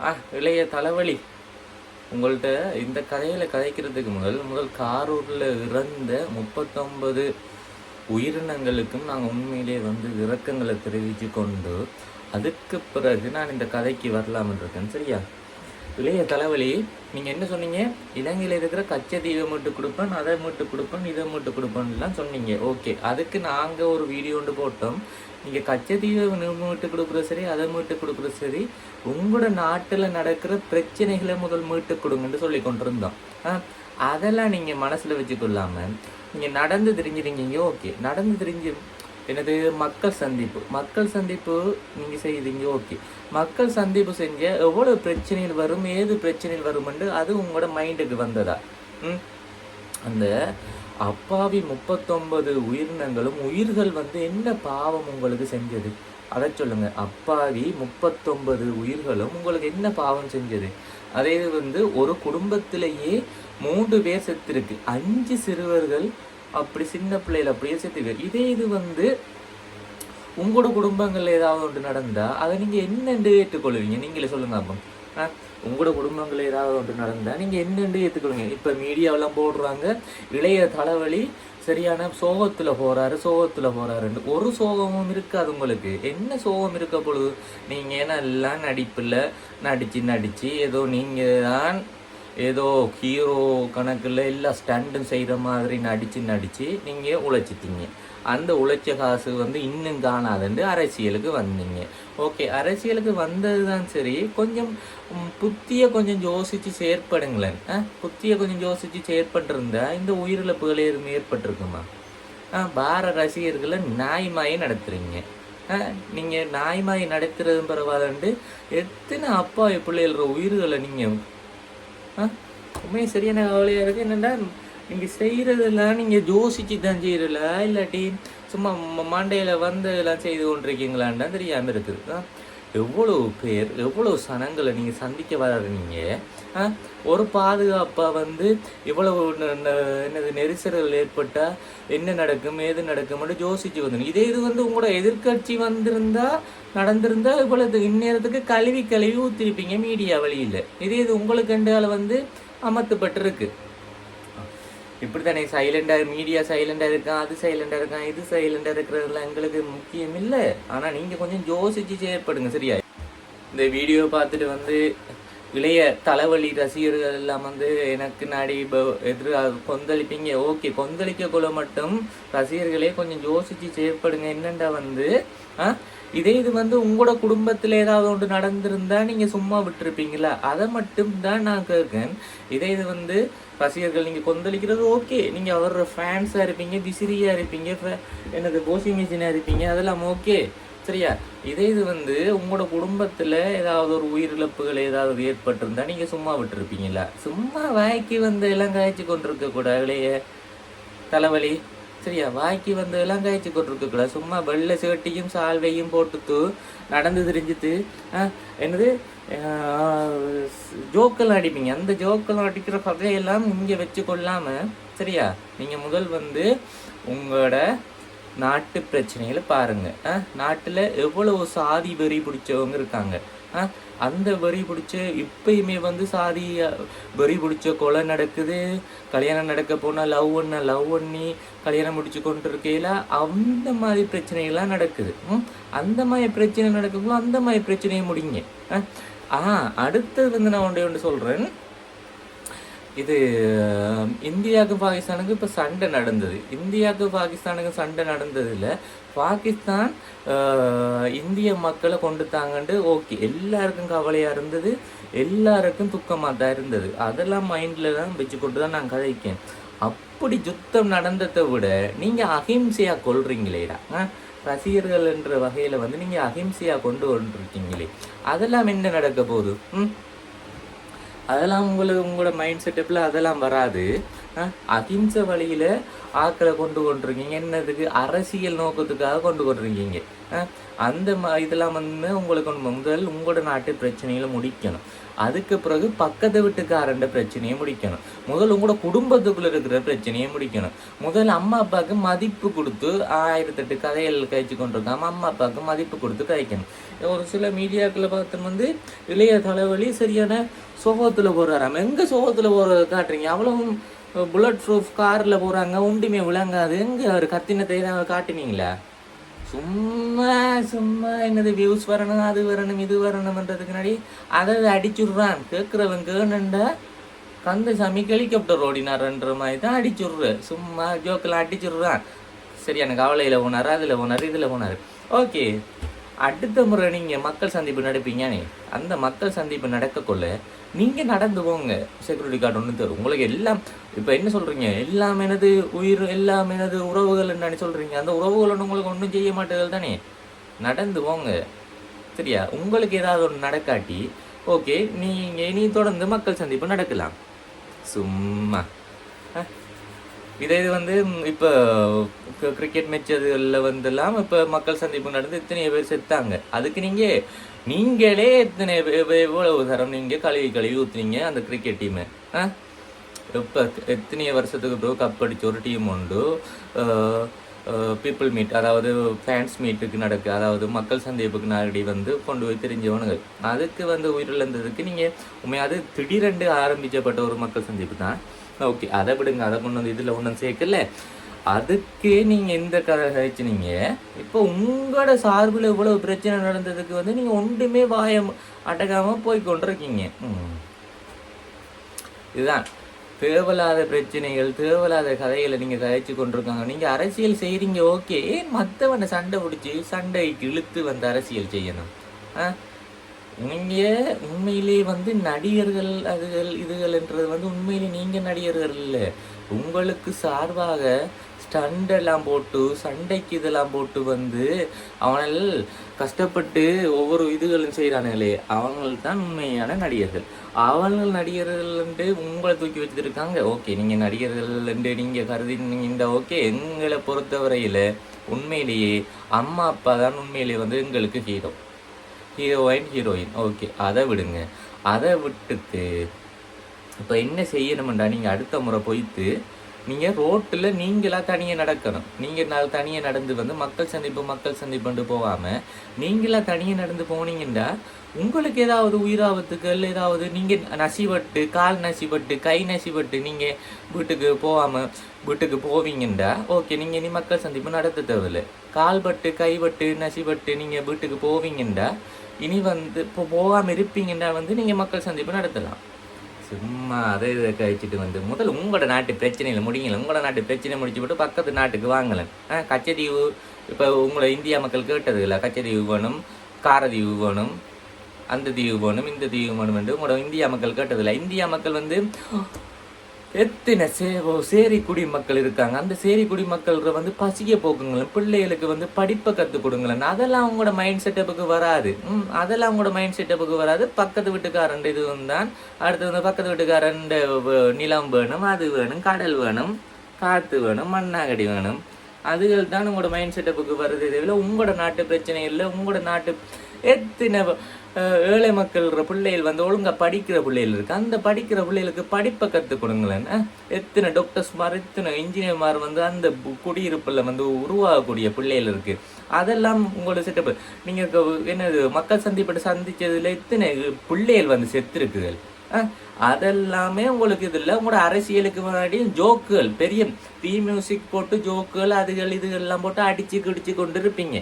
ஆ இளைய தலைவலி. உங்கள்கிட்ட இந்த கதையில் கதைக்கிறதுக்கு முதல் முதல் காரூரில் இறந்த முப்பத்தொன்பது உயிரினங்களுக்கும் நாங்கள் உண்மையிலே வந்து இரக்கங்களை தெரிவித்து கொண்டு அதுக்கு பிறகு நான் இந்த கதைக்கு வரலாம்னு இருக்கேன் சரியா? இளைய தலைவலி நீங்கள் என்ன சொன்னீங்க? இலங்கையில் இருக்கிற கச்சத்தீவை மட்டும் கொடுப்பேன் அதை மட்டும் கொடுப்பேன் இதை மட்டும் கொடுப்பேன்லாம் சொன்னீங்க. ஓகே அதுக்கு நாங்கள் ஒரு வீடியோ ஒன்று போட்டோம். நீங்கள் கச்சத்தீவை மீட்டு கொடுக்குறது சரி அதை மீட்டு கொடுக்குறது சரி உங்களோட நாட்டில் நடக்கிற பிரச்சனைகளை முதல் மீட்டு கொடுங்கன்னு சொல்லி கொண்டிருந்தோம். ஆ அதெல்லாம் நீங்கள் மனசில் வச்சுக்கொள்ளாமல் நீங்கள் நடந்து தெரிஞ்சிருக்கீங்க. ஓகே நடந்து தெரிஞ்சு எனது மக்கள் சந்திப்பு. மக்கள் சந்திப்பு நீங்கள் செய்தீங்க ஓகே. மக்கள் சந்திப்பு செஞ்ச எவ்வளோ பிரச்சனைகள் வரும் ஏது பிரச்சனைகள் வரும்னு அது உங்களோட மைண்டுக்கு வந்ததா? ம்? அந்த அப்பாவி முப்பத்தொன்பது உயிரினங்களும் உயிர்கள் வந்து என்ன பாவம் உங்களுக்கு செஞ்சது? அதை சொல்லுங்க. அப்பாவி முப்பத்தொன்பது உயிர்களும் உங்களுக்கு என்ன பாவம் செஞ்சது? அதே வந்து ஒரு குடும்பத்திலேயே மூன்று பேர் செத்துருக்கு. அஞ்சு சிறுவர்கள் அப்படி சின்ன பிள்ளைகள் அப்படியே சேர்த்துவீர் இதே இது வந்து உங்களோட குடும்பங்கள்ல ஏதாவது ஒன்று நடந்தா அதை நீங்க என்னென்று ஏற்றுக்கொள்வீங்க? நீங்களே சொல்லுங்க அப்போ ஆ, உங்களோட குடும்பங்கள்ல ஏதாவது ஒன்று நடந்தா நீங்க என்னென்று ஏற்றுக்கொள்வீங்க? இப்ப மீடியாவெல்லாம் போடுறாங்க இளைய தலைவலி சரியான சோகத்துல போறாரு சோகத்துல போறாருன்னு. ஒரு சோகமும் இருக்காது உங்களுக்கு. என்ன சோகம் இருக்க பொழுது? நீங்க நல்லா நடிப்புல நடிச்சு நடிச்சு ஏதோ நீங்க தான் ஏதோ ஹீரோ கணக்கில் இல்லை ஸ்டண்டும் செய்கிற மாதிரி நடித்து நடித்து நீங்கள் உழைச்சிட்டீங்க. அந்த உழைச்ச காசு வந்து இன்னும் காணாதுண்டு அரசியலுக்கு வந்தீங்க. ஓகே அரசியலுக்கு வந்தது தான் சரி. கொஞ்சம் புத்தியை கொஞ்சம் யோசித்து செயற்படுங்களேன். ஆ புத்தியை கொஞ்சம் யோசித்து செயற்பட்டிருந்தா இந்த உயிரிழப்புகள் எதுவும் ஏற்பட்டிருக்குமா? ஆ பார ரசிகர்களை நாய்மாயை நடத்துகிறீங்க ஆ நீங்கள் நாய்மாயை நடத்துறதும் பரவாயில்லண்டு எத்தனை அப்பா பிள்ளைகள உயிர்களை நீங்கள் ஆ? உண்மையாக சரியான கவலையாக இருக்குது என்னென்னா நீங்கள் செய்கிறதெல்லாம் நீங்கள் ஜோசிச்சு தான் செய்கிறல இல்லாட்டி சும்மா மண்டையில் வந்து எல்லாம் செய்து கொண்டிருக்கீங்களான்னு தெரியாமல் இருக்குது. எவ்வளோ பேர் எவ்வளோ சனங்களை நீங்கள் சந்திக்க வர்றீங்க ஒரு பாதுகாப்பாக வந்து இவ்வளவு என்னது நெரிசல்கள் ஏற்பட்டால் என்ன நடக்கும் ஏது நடக்கும்னு யோசிச்சு வந்துடும் இதே இது வந்து உங்களோட எதிர்க்கட்சி வந்திருந்தா நடந்திருந்தா இவ்வளவு இந்நேரத்துக்கு கழுவி கழுவி ஊத்திருப்பீங்க மீடியா வழியில். இதே இது உங்களுக்கு வந்து அமர்த்தப்பட்டிருக்கு. இப்படித்தானே சைலண்டாக மீடியா சைலண்டாக இருக்கான் அது சைலண்டாக இருக்கான் இது சைலண்டாக இருக்கிறதுல எங்களுக்கு முக்கியம் இல்லை. ஆனால் நீங்கள் கொஞ்சம் யோசிச்சு செயற்படுங்க சரியா? இந்த வீடியோ பார்த்துட்டு வந்து இளைய தலைவலி ரசிகர்கள் எல்லாம் வந்து எனக்கு நாடி ப- எதிர கொந்தளிப்பீங்க. ஓகே கொந்தளிக்கக்குள்ள மட்டும் ரசிகர்களே கொஞ்சம் யோசிச்சு செயற்படுங்க. என்னண்டா வந்து ஆ? இதே இது வந்து உங்களோட குடும்பத்தில் ஏதாவது ஒன்று நடந்திருந்தா நீங்கள் சும்மா விட்டுருப்பீங்களா? அதை மட்டும் தான் நான் கேட்கேன் இதே இது வந்து ரசிகர்கள் நீங்கள் கொந்தளிக்கிறது ஓகே நீங்கள் அவரோட ஃபேன்ஸாக இருப்பீங்க விசிறியாக இருப்பீங்க fa- என்னது வாஷிங் மிஷினாக இருப்பீங்க அதெல்லாம் ஓகே சரியா? இதே இது வந்து உங்களோட குடும்பத்தில் ஏதாவது ஒரு உயிரிழப்புகள் ஏதாவது ஏற்பட்டிருந்தா நீங்கள் சும்மா விட்டுருப்பீங்களா? சும்மா வாய்க்கு வந்து எல்லாம் காய்ச்சி கொண்டிருக்க கூடாதுலையே தலைவலி. சரியா? வாய்க்கு வந்து எல்லாம் காய்ச்சி கொண்டிருக்க சும்மா வெள்ளை சேட்டியும் சால்வையும் போட்டுட்டு நடந்து தெரிஞ்சுது ஆ, என்னது? ஜோக்கெல்லாம் அடிப்பீங்க. அந்த ஜோக்கெல்லாம் அடிக்கிற பகையெல்லாம் இங்கே வச்சு கொள்ளாம சரியா? நீங்கள் முதல் வந்து உங்களோட நாட்டு பிரச்சனைகளை பாருங்க. ஆ, நாட்டுல எவ்வளவு சாதி வெறி பிடிச்சவங்க இருக்காங்க. ஆ, அந்த வெறி பிடிச்ச இப்பயுமே வந்து சாதி வரி வெறி பிடிச்ச கொலை நடக்குது. கல்யாணம் நடக்க போனால் லவ் பண்ண லவ் பண்ணி கல்யாணம் முடிச்சு கொண்டு இருக்கையில அந்த மாதிரி பிரச்சனைகள்லாம் நடக்குது. ம்? அந்த மாதிரி பிரச்சனை நடக்கும்போது அந்த மாதிரி பிரச்சனையை முடிங்க. ஆ, அடுத்தது வந்து நான் ஒன்றை ஒன்று சொல்கிறேன் இது இந்தியாவுக்கு பாகிஸ்தானுக்கு இப்போ சண்டை நடந்தது. இந்தியாவுக்கு பாகிஸ்தானுக்கு சண்டை நடந்ததில் பாகிஸ்தான் இந்திய மக்களை கொண்டுட்டாங்கன்ட்டு ஓகே. எல்லாருக்கும் கவலையாக இருந்தது. எல்லாருக்கும் துக்கமாக தான் இருந்தது. அதெல்லாம் மைண்டில் தான் வச்சு கொண்டு தான் நான் கதைக்கேன். அப்படி யுத்தம் நடந்ததை விட நீங்கள் அகிம்சையாக கொள்றீங்களேடா ஆ? ரசிகர்கள் என்ற வகையில் வந்து நீங்கள் அகிம்சையாக கொண்டு வந்துருக்கீங்களே. அதெல்லாம் என்ன நடக்க போகுது? ம்? அதெல்லாம் உங்களுக்கு உங்களோட மைண்ட் செட்டப்பில் அதெல்லாம் வராது. அகிம்சை வழியில ஆக்களை கொண்டு கொண்டிருக்கீங்க. என்னதுக்கு? அரசியல் நோக்கத்துக்காக கொண்டு கொண்டிருக்கீங்க. அந்த ம- இதெல்லாம் வந்து உங்களுக்கு முதல் உங்களோட நாட்டு பிரச்சனைகளை முடிக்கணும். அதுக்கு பிறகு பக்கத்து வீட்டுக்காரண்ட பிரச்சனையை முடிக்கணும். முதல் உங்களோட குடும்பத்துக்குள்ள இருக்கிற பிரச்சனையை முடிக்கணும். முதல் அம்மா அப்பாவுக்கு மதிப்பு கொடுத்து ஆயிரத்தெட்டு கதைகள் கழிச்சு கொண்டிருக்காம அம்மா அப்பாவுக்கு மதிப்பு கொடுத்து கழிக்கணும். ஒரு சில மீடியாக்களை பார்த்து வந்து இளைய தலைவலி சரியான சோகத்துல போடுறாராம் எங்க சோகத்துல போற காட்டுறீங்க? அவ்வளோ புல்லட் ப்ரூஃப் காரில் போகிறாங்க ஒன்றுமே விளங்காது. எங்கே அவர் கத்தினத்தை தான் காட்டினீங்களா? சும்மா சும்மா என்னது வியூஸ் வரணும் அது வரணும் இது வரணும்ன்றதுக்கு முன்னாடி அதை அடிச்சுடுறான். கேட்குறவன் கேணுண்டா கந்தசாமி ஹெலிகாப்டர் ஓடினார்ன்ற மாதிரி தான் அடிச்சுடுற சும்மா ஜோக்கெல்லாம் அடிச்சுடுறான். சரியான கவலையில் போனார் அதில் போனார் இதில் போனார். ஓகே. அடுத்த முறை நீங்கள் மக்கள் சந்திப்பு நடப்பீங்கனே அந்த மக்கள் சந்திப்பு நடக்கக்குள்ள நீங்கள் நடந்து போங்க. செக்யூரிட்டி கார்டு ஒன்று தரும். உங்களுக்கு எல்லாம் இப்போ என்ன சொல்கிறீங்க எல்லாம் எனது உயிர் எல்லாம் எனது உறவுகள் என்னன்னு சொல்கிறீங்க அந்த உறவுகள் உங்களுக்கு ஒன்றும் செய்ய மாட்டேங்குது தானே? நடந்து போங்க. சரியா? உங்களுக்கு ஏதாவது ஒன்று நடக்காட்டி ஓகே நீங்கள் இனி தொடர்ந்து மக்கள் சந்திப்பு நடக்கலாம். சும்மா. இதே இது வந்து இப்போ கிரிக்கெட் மேட்ச் அதுகளில் வந்துலாம் இப்போ மக்கள் சந்திப்பு நடந்து இத்தனை பேர் செத்தாங்க. அதுக்கு நீங்கள் நீங்களே எத்தனை எவ்வளவு தரம் நீங்கள் கழுவி கழுவி ஊற்றுனீங்க அந்த கிரிக்கெட் டீமை ஆ? இப்போ எத்தனை வருஷத்துக்கு பிறகு கப் அடிச்ச ஒரு டீம் உண்டு. பீப்புள் மீட் அதாவது ஃபேன்ஸ் மீட்டுக்கு நடக்கு அதாவது மக்கள் சந்திப்புக்கு நாடி வந்து கொண்டு போய் தெரிஞ்சவனுங்க அதுக்கு வந்து உயிரிழந்ததுக்கு நீங்கள் உண்மையாவது திடீரென்று ஆரம்பிக்கப்பட்ட ஒரு மக்கள் சந்திப்பு தான். ஓகே அதை விடுங்க அதை கொண்டு வந்து இதில் ஒன்றும் சேர்க்கல. அதுக்கு நீங்கள் இந்த கதை கழிச்சுனீங்க. இப்போ உங்களோட சார்பில் இவ்வளவு பிரச்சனை நடந்ததுக்கு வந்து நீங்கள் ஒன்றுமே வாயம் அடக்காமல் போய் கொண்டிருக்கீங்க. இதுதான். தேவையில்லாத பிரச்சனைகள் தேவையில்லாத கதைகளை நீங்கள் கதைச்சு கொண்டிருக்காங்க. நீங்கள் அரசியல் செய்கிறீங்க ஓகே. மற்றவனை சண்டை பிடிச்சி சண்டைக்கு இழுத்து வந்து அரசியல் செய்யணும். ஆ? நீங்கள் உண்மையிலே வந்து நடிகர்கள் அதுகள் இதுகள்ன்றது வந்து உண்மையிலே நீங்கள் நடிகர்கள் இல்லை. உங்களுக்கு சார்பாக ஸ்டண்டெல்லாம் போட்டு சண்டைக்கு இதெல்லாம் போட்டு வந்து அவனால் கஷ்டப்பட்டு ஒவ்வொரு இதுகளும் செய்கிறானுங்களே அவங்கள் தான் உண்மையான நடிகர்கள். அவங்கள் நடிகர்கள்ன்ட்டு உங்களை தூக்கி வச்சுருக்காங்க. ஓகே நீங்கள் நடிகர்கள்ன்ட்டு நீங்கள் கருதி இந்த ஓகே எங்களை பொறுத்தவரையில் உண்மையிலேயே அம்மா அப்பா தான் உண்மையிலேயே வந்து எங்களுக்கு ஹீரோ ஹீரோயின் ஹீரோயின் ஓகே அதை விடுங்க. அதை விட்டுட்டு இப்போ என்ன செய்யணுமெண்டா நீங்கள் அடுத்த முறை போயிட்டு நீங்கள் ரோட்டில் நீங்களாக தனியாக நடக்கணும். நீங்கள் நாள் தனியாக நடந்து வந்து மக்கள் சந்திப்பு மக்கள் சந்திப்புன்ட்டு போகாமல் நீங்களாக தனியாக நடந்து போனீங்கன்னா உங்களுக்கு ஏதாவது உயிராபத்துக்கள் ஏதாவது நீங்கள் நசிபட்டு கால் நசிபட்டு கை நசிபட்டு நீங்கள் வீட்டுக்கு போகாமல் வீட்டுக்கு போவீங்கன்னா ஓகே நீங்கள் இனி மக்கள் சந்திப்பு நடத்த தேவையில்லை. கால்பட்டு கைபட்டு நசிபட்டு நீங்கள் வீட்டுக்கு போவீங்கன்னா இனி வந்து இப்போ போகாமல் இருப்பீங்கன்னா வந்து நீங்கள் மக்கள் சந்திப்பு நடத்தலாம். சும்மா அதை இதை கழிச்சிட்டு வந்து முதல்ல உங்களோட நாட்டு பிரச்சனையில் முடியுங்கள? உங்களோட நாட்டு பிரச்சனை முடிச்சு விட்டு பக்கத்து நாட்டுக்கு வாங்கலன் ஆ கச்சதீவு இப்போ உங்களை இந்தியா மக்கள் கேட்டது இல்லை. கச்சதீவு வேணும் காரதீவு வேணும் அந்த தீவு வேணும் இந்த தீவு வேணும் என்று உங்களோட இந்தியா மக்கள் கேட்டதில்லை இந்தியா மக்கள் வந்து எத்தனை சே சேரி குடிமக்கள் இருக்காங்க. அந்த சேரி குடிமக்கள் வந்து பசிய போக்குங்களேன். பிள்ளைகளுக்கு வந்து படிப்பை கற்றுக் கொடுங்களேன். அதெல்லாம் அவங்களோட மைண்ட் செட்டப்புக்கு வராது. ம் அதெல்லாம் அவங்களோட மைண்ட் செட்டப்புக்கு வராது. பக்கத்து வீட்டுக்காரன் இது தான் அடுத்து வந்து பக்கத்து வீட்டுக்காரன் நிலம் வேணும் அது வேணும் கடல் வேணும் காற்று வேணும் மண்ணாகடி வேணும். அதுகள் தான் உங்களோட மைண்ட் செட்டப்புக்கு வருது. இதில் உங்களோட நாட்டு பிரச்சனை இல்லை. உங்களோட நாட்டு எத்தனை ஏழை மக்கள்ற பிள்ளைகள் வந்து ஒழுங்காக படிக்கிற பிள்ளைகள் இருக்குது அந்த படிக்கிற பிள்ளைகளுக்கு படிப்பை கற்றுக் கொடுங்களேன். எத்தனை டாக்டர்ஸ்மார் எத்தனை இன்ஜினியர்மார் வந்து அந்த குடியிருப்பில் வந்து உருவாகக்கூடிய பிள்ளைகள் இருக்குது அதெல்லாம் உங்களோட செட்டப் நீங்கள் என்னது மக்கள் சந்திப்பட்டு சந்தித்ததில் எத்தனை பிள்ளைகள் வந்து செத்துருக்குதல் அதெல்லாமே உங்களுக்கு இதில் உங்களோட அரசியலுக்கு முன்னாடி ஜோக்குகள் பெரிய தீ மியூசிக் போட்டு ஜோக்குகள் அதுகள் இதுகள் எல்லாம் போட்டு அடித்து கிடிச்சு கொண்டு இருப்பீங்க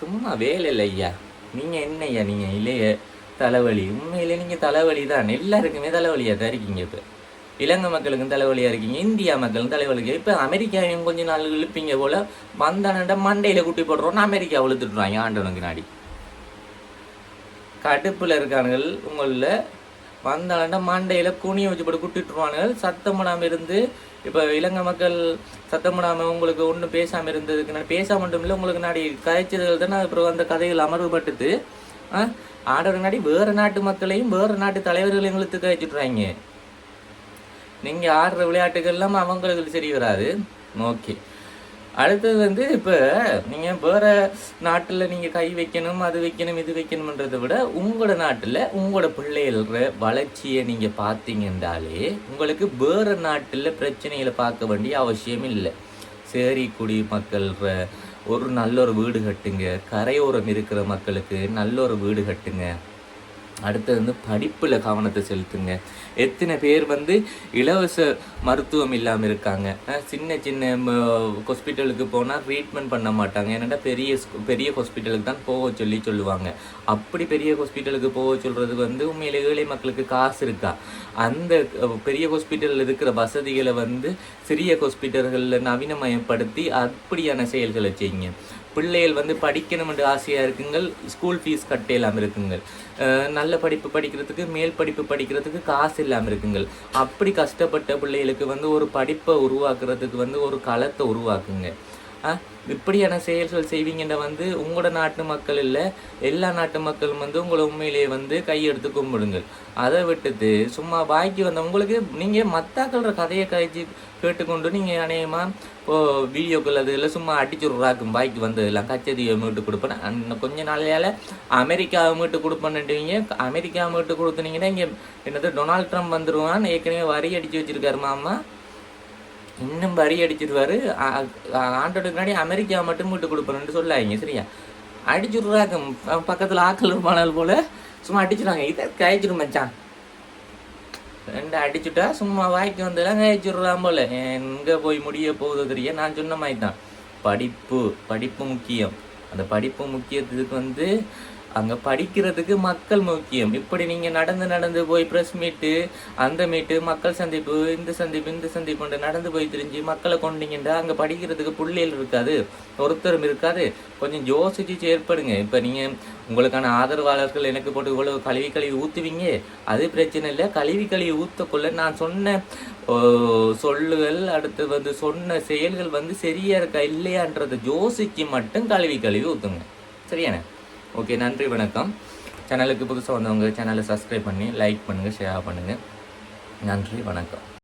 சும்மா வேலை இல்லை ஐயா நீங்கள் என்னையா நீங்கள் இல்லையே இளைய தலைவலி. உண்மையிலே நீங்கள் தலைவலி தான் எல்லாருக்குமே தலைவலியாக தான் இருக்கீங்க இப்போ. இலங்கை மக்களுக்கும் தலைவலியா இருக்கீங்க இந்தியா மக்களும் தலைவலிக்கு இப்போ அமெரிக்காவையும் கொஞ்ச நாள் இழுப்பீங்க போல் வந்தானண்ட மண்டையில் குட்டி போடுறோன்னு அமெரிக்கா இழுத்துட்டுருவாங்க ஆண்டவனுக்கு நாடி. கடுப்பில் இருக்கானுகள் உங்களில் வந்தாண்ட மண்டையில் குனியை வச்சு போட்டு குட்டிட்டுருவானுகள் சத்தம் இருந்து இப்போ இலங்கை மக்கள் சத்தம் உங்களுக்கு ஒன்றும் பேசாமல் இருந்ததுக்கு நான் பேசாம மட்டும் இல்லை உங்களுக்கு நாடி கதைச்சதுகள் தானே அப்புறம் அந்த கதைகள் அமர்வுபட்டுது. ஆ? ஆடவர் நாடி வேறு நாட்டு மக்களையும் வேறு நாட்டு தலைவர்களையும் எங்களுக்கு கழிச்சுட்றாங்க நீங்கள் ஆடுற விளையாட்டுகள்லாம் அவங்களுக்கு சரி வராது. ஓகே. அடுத்தது வந்து இப்போ நீங்கள் வேறு நாட்டில் நீங்கள் கை வைக்கணும் அது வைக்கணும் இது வைக்கணுன்றதை விட உங்களோட நாட்டில் உங்களோட பிள்ளைகள வளர்ச்சியை நீங்கள் பார்த்தீங்கன்றாலே உங்களுக்கு வேறு நாட்டில் பிரச்சனைகளை பார்க்க வேண்டிய அவசியம் இல்லை. சேரி குடி மக்கள் ஒரு நல்ல ஒரு வீடு கட்டுங்க. கரையோரம் இருக்கிற மக்களுக்கு நல்ல ஒரு வீடு கட்டுங்க. அடுத்தது வந்து படிப்பில் கவனத்தை செலுத்துங்க. எத்தனை பேர் வந்து இலவச மருத்துவம் இல்லாமல் இருக்காங்க. சின்ன சின்ன ஹாஸ்பிட்டலுக்கு போனால் ட்ரீட்மெண்ட் பண்ண மாட்டாங்க. ஏன்னா பெரிய பெரிய ஹாஸ்பிட்டலுக்கு தான் போக சொல்லி சொல்லுவாங்க. அப்படி பெரிய ஹாஸ்பிட்டலுக்கு போக சொல்கிறது வந்து உண்மையில் ஏழை மக்களுக்கு காசு இருக்கா? அந்த பெரிய ஹாஸ்பிட்டலில் இருக்கிற வசதிகளை வந்து சிறிய ஹாஸ்பிட்டல்களில் நவீனமயப்படுத்தி அப்படியான செயல்களை செய்யுங்க. பிள்ளைகள் வந்து படிக்கணும் என்று ஆசையாக இருக்குங்கள் ஸ்கூல் ஃபீஸ் கட்டையெல்லாம் இருக்குங்கள். நல்ல படிப்பு படிக்கிறதுக்கு மேல் படிப்பு படிக்கிறதுக்கு காசு இல்லாமல் இருக்குங்கள். அப்படி கஷ்டப்பட்ட பிள்ளைகளுக்கு வந்து ஒரு படிப்பை உருவாக்குறதுக்கு வந்து ஒரு களத்தை உருவாக்குங்க. இப்படியான செயல்கள் செய்வீங்கன்ற வந்து உங்களோட நாட்டு மக்கள் இல்லை எல்லா நாட்டு மக்களும் வந்து உங்களை உண்மையிலேயே வந்து கையெடுத்து கும்பிடுங்கள். அதை விட்டுட்டு சும்மா பாக்கி வந்த உங்களுக்கு நீங்கள் மத்தாக்கள கதையை கழிச்சு கேட்டுக்கொண்டு நீங்கள் அநேகமாக இப்போ வீடியோக்கள் அது இல்லை சும்மா அடிச்சு அடிச்சுடுறாக்கும் வாய்க்கு வந்ததெல்லாம் கச்சதியை மீட்டு கொடுப்பேன். இன்னும் கொஞ்ச நாளையால் அமெரிக்காவை மீட்டு கொடுப்பேன்னுட்டுவீங்க அமெரிக்காவை மீட்டு கொடுத்துனீங்கன்னா இங்கே என்னது டொனால்ட் ட்ரம்ப் வந்துடுவான் ஏற்கனவே வரி அடித்து வச்சுருக்காரு மாமா. இன்னும் வரி அடிச்சிருவாரு. ஆண்டோட முன்னாடி அமெரிக்கா மட்டும் விட்டு கொடுப்பேன்னு சொல்லாங்க சரியா? அடிச்சுடுறாங்க. பக்கத்தில் ஆக்கள் இருப்பானால் போல சும்மா அடிச்சிடுறாங்க. இதை கழிச்சிடும் மச்சான். ரெண்டு அடிச்சுட்டா சும்மா வாய்க்கு வந்தெல்லாம் கழிச்சுடுறான் போல. எங்கே போய் முடிய போகுதோ தெரிய நான் சொன்ன மாதிரி தான் படிப்பு படிப்பு முக்கியம். அந்த படிப்பு முக்கியத்துக்கு வந்து அங்கே படிக்கிறதுக்கு மக்கள் முக்கியம். இப்படி நீங்கள் நடந்து நடந்து போய் ப்ரெஸ் மீட்டு அந்த மீட்டு மக்கள் சந்திப்பு இந்த சந்திப்பு இந்த சந்திப்புன்ட்டு நடந்து போய் திரிஞ்சு மக்களை கொண்டீங்கன்னா அங்கே படிக்கிறதுக்கு புள்ளியல் இருக்காது ஒருத்தரும் இருக்காது. கொஞ்சம் யோசிச்சு செயற்படுங்க. இப்போ நீங்கள் உங்களுக்கான ஆதரவாளர்கள் எனக்கு போட்டு இவ்வளவு கழுவி கழுவி ஊற்றுவீங்க அது பிரச்சனை இல்லை. கழுவி கழுவி ஊற்றக்குள்ள நான் சொன்ன சொல்லுகள் அடுத்து வந்து சொன்ன செயல்கள் வந்து சரியா இருக்கா இல்லையான்றதை யோசிச்சு மட்டும் கழுவி கழுவி ஊற்றுங்க சரியாண்ணே ஓகே நன்றி வணக்கம். சேனலுக்கு புதுசாக வந்தவங்க சேனலை சப்ஸ்கிரைப் பண்ணி லைக் பண்ணுங்கள் ஷேர் பண்ணுங்கள் நன்றி வணக்கம்.